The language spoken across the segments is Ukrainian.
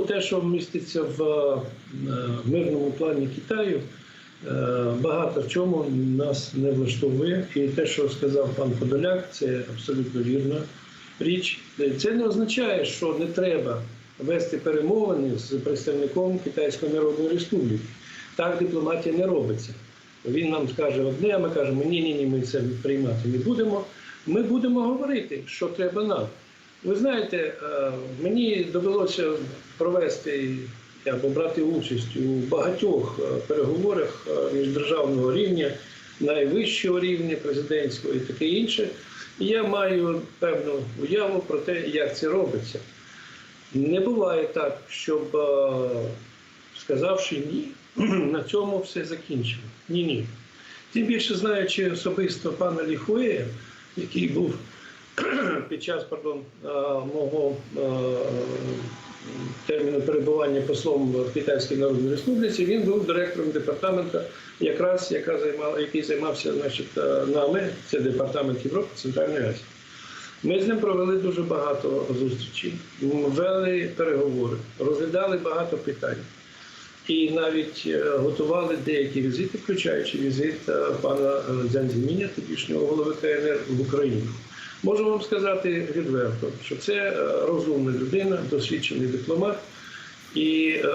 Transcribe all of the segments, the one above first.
Те, що міститься в е, мирному плані Китаю, е, багато в чому нас не влаштовує. І те, що сказав пан Подоляк, це абсолютно вірна річ. Це не означає, що не треба вести перемовини з представником Китайської Народної Республіки. Так дипломатія не робиться. Він нам скаже одне, а ми кажемо, ні, ні, ні, ми це приймати не будемо. Ми будемо говорити, що треба нам. Ви знаєте, е, мені довелося провести або брати участь у багатьох е, переговорах е, міждержавного рівня, найвищого рівня президентського і таке інше. І я маю певну уяву про те, як це робиться. Не буває так, щоб сказавши ні, на цьому все закінчено. Ні, ні. Тим більше знаючи особисто пана Ліхуея, який був під час пардон, е, мого е, терміну перебування послом в Китайській Народній Республіці, він був директором департаменту, якраз яка займала, який займався значить, е, нами, це департамент Європи, Центральної Азії. Ми з ним провели дуже багато зустрічей, вели переговори, розглядали багато питань. І навіть готували деякі візити, включаючи візит пана Дзянзіміня, тодішнього голови КНР в Україну. Можу вам сказати відверто, що це е, розумна людина, досвідчений дипломат. І е,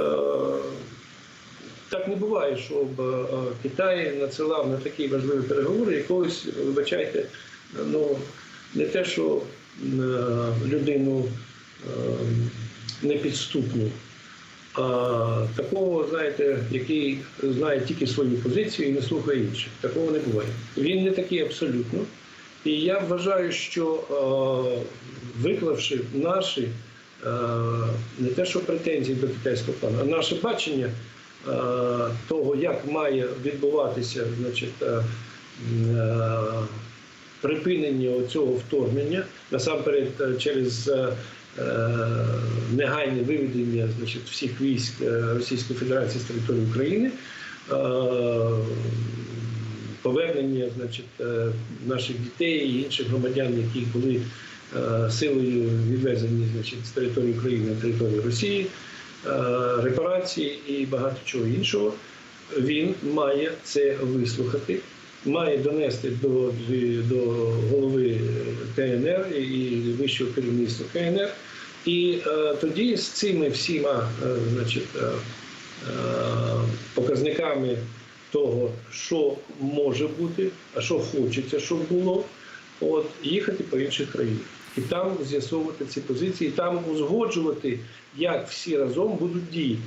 так не буває, щоб е, Китай надсилав на такі важливі переговори якогось, вибачайте, ну не те, що е, людину е, непідступну, а такого, знаєте, який знає тільки свою позицію і не слухає інших. Такого не буває. Він не такий абсолютно. І я вважаю, що е, виклавши наші е, не те, що претензії до китайського плану, а наше бачення е, того, як має відбуватися значить, припинення цього вторгнення, насамперед через негайне виведення значить, всіх військ Російської Федерації з території України. Повернення значить, е, наших дітей і інших громадян, які були е, силою відвезені значить, з території України на територію Росії, е, репарації і багато чого іншого, він має це вислухати, має донести до, до голови КНР і вищого керівництва КНР. І е, тоді з цими всіма е, значить, е, показниками того, що може бути, а що хочеться, щоб було, от їхати по інших країнах і там з'ясовувати ці позиції, і там узгоджувати, як всі разом будуть діяти.